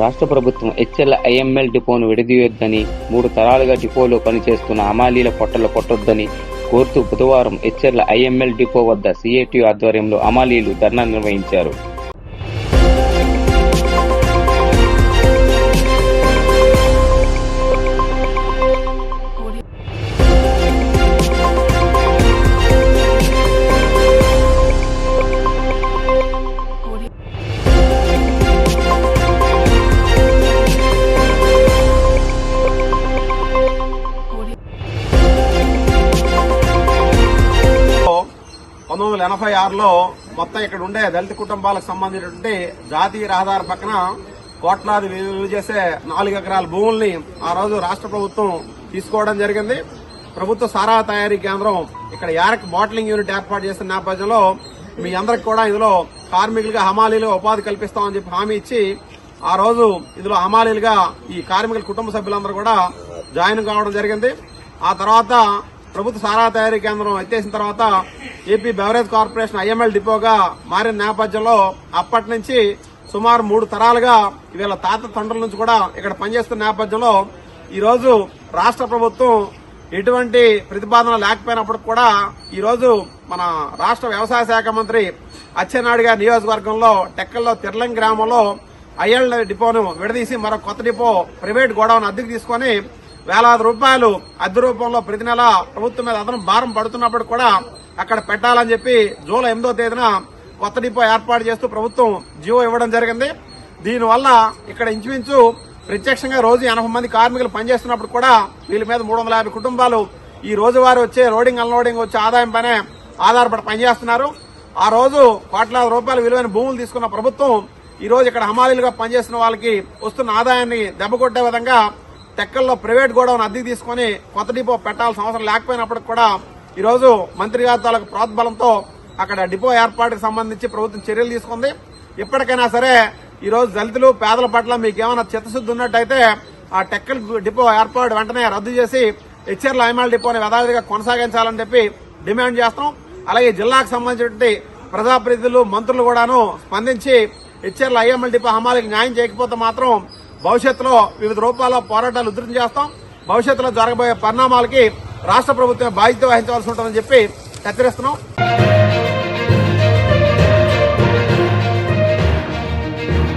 రాష్ట్ర ప్రభుత్వం HL IML డిపోను విడదీయొద్దని మూడు తరాలుగా డిపోలో పనిచేస్తున్న అమాలీల పొట్టలు కొట్టొద్దని కోరుతూ బుధవారం హెచ్ఎల్ ఐఎంఎల్ డిపో వద్ద సిఐటి ఆధ్వర్యంలో అమాలీలు ధర్నా నిర్వహించారు. పంతొమ్మిది వందల ఎనభై ఆరులో మొత్తం ఇక్కడ ఉండే దళిత కుటుంబాలకు సంబంధించినటువంటి జాతీయ రహదారి పక్కన కోట్లాది విలువ చేసే నాలుగు ఎకరాల భూముల్ని ఆ రోజు రాష్ట్ర ప్రభుత్వం తీసుకోవడం జరిగింది. ప్రభుత్వ సారా తయారీ కేంద్రం ఇక్కడ యారక్ బాటిలింగ్ యూనిట్ ఏర్పాటు చేసిన నేపథ్యంలో మీ అందరికి కూడా ఇందులో కార్మికులుగా హమాలీలు ఉపాధి కల్పిస్తామని చెప్పి హామీ ఇచ్చి ఆ రోజు ఇందులో హమాలీలుగా ఈ కార్మికుల కుటుంబ సభ్యులందరూ కూడా జాయిన్ కావడం జరిగింది. ఆ తర్వాత ప్రభుత్వ సారా తయారీ కేంద్రం ఎత్తేసిన తర్వాత ఏపీ బెవరేజ్ కార్పొరేషన్ ఐఎంఎల్ డిపోగా మారిన నేపథ్యంలో అప్పటి నుంచి సుమారు మూడు తరాలుగా వీళ్ళ తాత తండ్రుల నుంచి కూడా ఇక్కడ పనిచేస్తున్న నేపథ్యంలో ఈరోజు రాష్ట్ర ప్రభుత్వం ఎటువంటి ప్రతిపాదన లేకపోయినప్పుడు కూడా ఈరోజు మన రాష్ట్ర వ్యవసాయ శాఖ మంత్రి అచ్చెన్నాయుడు గారి నియోజకవర్గంలో టెక్కల్లో తిర్లం గ్రామంలో ఐఎల్ డిపోను విడదీసి మరో కొత్త డిపో ప్రైవేట్ గోడౌన్ అద్దెకు తీసుకొని వేలాది రూపాయలు అద్దె రూపంలో ప్రతి నెల ప్రభుత్వం మీద అదనం భారం పడుతున్నప్పుడు కూడా అక్కడ పెట్టాలని చెప్పి జూలై ఎనిమిదో తేదీన కొత్త డిపో ఏర్పాటు చేస్తూ ప్రభుత్వం జీవో ఇవ్వడం జరిగింది. దీనివల్ల ఇక్కడ ఇంచుమించు ప్రత్యక్షంగా రోజు ఎనభై మంది కార్మికులు పనిచేస్తున్నప్పుడు కూడా వీళ్ళ మీద మూడు వందల యాభై కుటుంబాలు ఈ రోజువారీ వచ్చే లోడింగ్ అన్లోడింగ్ వచ్చే ఆదాయం పైనే ఆధారపడి పనిచేస్తున్నారు. ఆ రోజు కోట్లాది రూపాయల విలువైన భూములు తీసుకున్న ప్రభుత్వం ఈ రోజు ఇక్కడ హమాలీలుగా పనిచేస్తున్న వాళ్ళకి వస్తున్న ఆదాయాన్ని దెబ్బకొట్టే విధంగా తెక్కల్లో ప్రైవేట్ గోడౌన్ అద్దెకి తీసుకుని కొత్త డిపో పెట్టాల్సిన అవసరం లేకపోయినప్పటికి కూడా ఈరోజు మంత్రి గారి తాలూకు ప్రోత్బలంతో అక్కడ డిపో ఏర్పాటుకు సంబంధించి ప్రభుత్వం చర్యలు తీసుకుంది. ఇప్పటికైనా సరే ఈరోజు దళితులు పేదల పట్ల మీకు ఏమైనా చిత్తశుద్ధి ఉన్నట్టయితే ఆ టెక్కల్ డిపో ఏర్పాటు వెంటనే రద్దు చేసి హెచ్ఆర్ల ఐమాల్ డిపోని యథావిధిగా కొనసాగించాలని చెప్పి డిమాండ్ చేస్తాం అలాగే జిల్లాకు సంబంధించినటువంటి ప్రజాప్రతినిధులు మంత్రులు కూడాను స్పందించి హెచ్ఆర్ల ఐఎంఎల్ డిపో హమాలికి న్యాయం చేయకపోతే మాత్రం భవిష్యత్తులో వివిధ రూపాల్లో పోరాటాలు ఉధృతం చేస్తాం. భవిష్యత్తులో జరగబోయే పరిణామాలకి రాష్ట్ర ప్రభుత్వం బాధ్యత వహించవలసి ఉంటుందని చెప్పి హెచ్చరిస్తున్నాం.